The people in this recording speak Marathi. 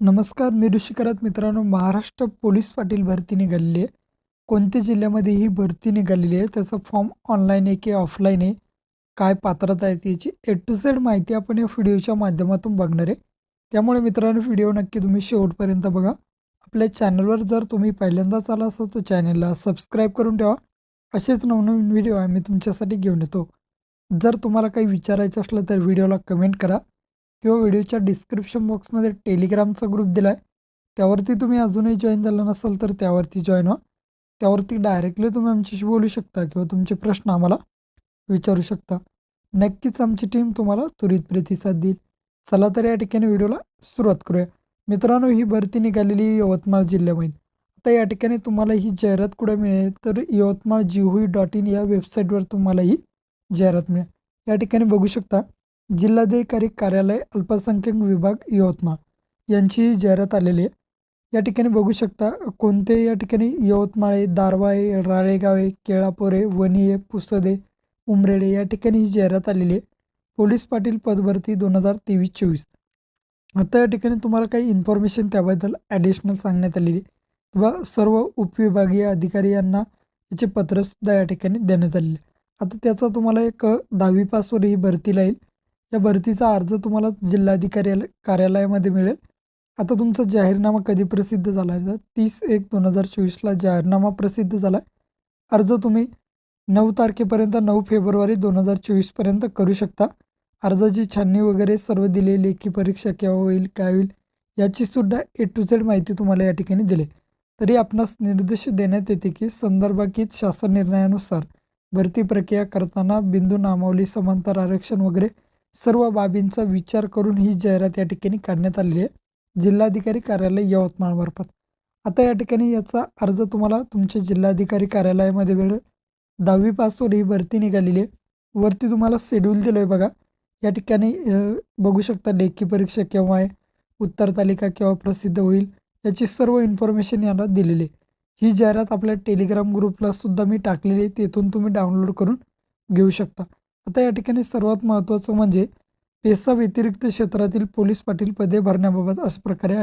नमस्कार मी ऋषिकरात मित्रांनो महाराष्ट्र पोलीस पाटील भरती निघालेली आहे. कोणत्या जिल्ह्यामध्ये ही भरती निघालेली आहे त्याचा फॉर्म ऑनलाईन आहे की ऑफलाईन आहे काय पात्रता आहे याची ए टू झेड माहिती आपण या व्हिडिओच्या माध्यमातून बघणार आहे. त्यामुळे मित्रांनो व्हिडिओ नक्की तुम्ही शेवटपर्यंत बघा. आपल्या चॅनलवर जर तुम्ही पहिल्यांदाच आला असाल तर चॅनलला सबस्क्राईब करून ठेवा. असेच नवनवीन व्हिडिओ आम्ही तुमच्यासाठी घेऊन येतो. जर तुम्हाला काही विचारायचं असलं तर व्हिडिओला कमेंट करा. किंवा व्हिडिओच्या डिस्क्रिप्शन बॉक्समध्ये टेलिग्रामचा ग्रुप दिला आहे त्यावरती तुम्ही अजूनही जॉईन झाला नसाल तर त्यावरती जॉईन व्हा. त्यावरती डायरेक्टली तुम्ही आमच्याशी बोलू शकता किंवा तुमचे प्रश्न आम्हाला विचारू शकता. नक्कीच आमची टीम तुम्हाला त्वरित प्रतिसाद देईल. चला तर या ठिकाणी व्हिडिओला सुरुवात करूया. मित्रांनो ही भरती निघालेली यवतमाळ जिल्ह्यामध्ये. आता या ठिकाणी तुम्हाला ही जाहिरात कुठे मिळेल? तर यवतमाळ जिहुई डॉट इन या वेबसाईटवर तुम्हाला ही जाहिरात मिळेल. या ठिकाणी बघू शकता जिल्हाधिकारी कार्यालय अल्पसंख्याक विभाग यवतमाळ यांची जाहिरात आलेली आहे. या ठिकाणी बघू शकता कोणते या ठिकाणी यवतमाळ आहे दारवा आहे राळेगाव आहे केळापूर आहे वणी आहे पुसदे उमरेडे या ठिकाणी ही जाहिरात आलेली आहे. पोलीस पाटील पदभरती दोन हजार तेवीस चोवीस. आता या ठिकाणी तुम्हाला काही इन्फॉर्मेशन त्याबद्दल ॲडिशनल सांगण्यात आलेली आहे. किंवा सर्व उपविभागीय अधिकारी यांना याचे पत्रसुद्धा या ठिकाणी देण्यात आलेले आता त्याचा तुम्हाला एक दहावी पासवर ही भरतीला येईल या भरतीचा अर्ज तुम्हाला जिल्हाधिकारी कार्यालयामध्ये मिळेल. आता तुमचा जाहीरनामा कधी प्रसिद्ध झाला आहे? तर तीस एक दोन हजार चोवीसला जाहीरनामा प्रसिद्ध झाला आहे. अर्ज तुम्ही नऊ तारखेपर्यंत नऊ फेब्रुवारी दोन हजार चोवीसपर्यंत करू शकता. अर्जाची छाननी वगैरे सर्व दिले लेखी परीक्षा केव्हा होईल काय होईल याचीसुद्धा ए टू झेड माहिती तुम्हाला या ठिकाणी दिली तरी आपणास निर्देश देण्यात येते की संदर्भाकीत शासन निर्णयानुसार भरती प्रक्रिया करताना बिंदू नामावली समांतर आरक्षण वगैरे सर्व बाबींचा विचार करून ही जाहिरात या ठिकाणी काढण्यात आलेली आहे. जिल्हाधिकारी कार्यालय यवतमाळमार्फत आता या ठिकाणी याचा अर्ज तुम्हाला तुमच्या जिल्हाधिकारी कार्यालयामध्ये वेळ दहावीपासून ही भरती निघालेली आहे. वरती तुम्हाला शेड्यूल दिलं आहे बघा. या ठिकाणी बघू शकता लेखी परीक्षा केव्हा आहे उत्तर तालिका केव्हा प्रसिद्ध होईल याची सर्व इन्फॉर्मेशन याला दिलेली आहे. ही जाहिरात आपल्या टेलिग्राम ग्रुपला सुद्धा मी टाकलेली आहे. तेथून तुम्ही डाउनलोड करून घेऊ शकता. आता या ठिकाणी सर्वात महत्त्वाचं म्हणजे पेसा व्यतिरिक्त क्षेत्रातील पोलीस पाटील पदे भरण्याबाबत अशा प्रकारे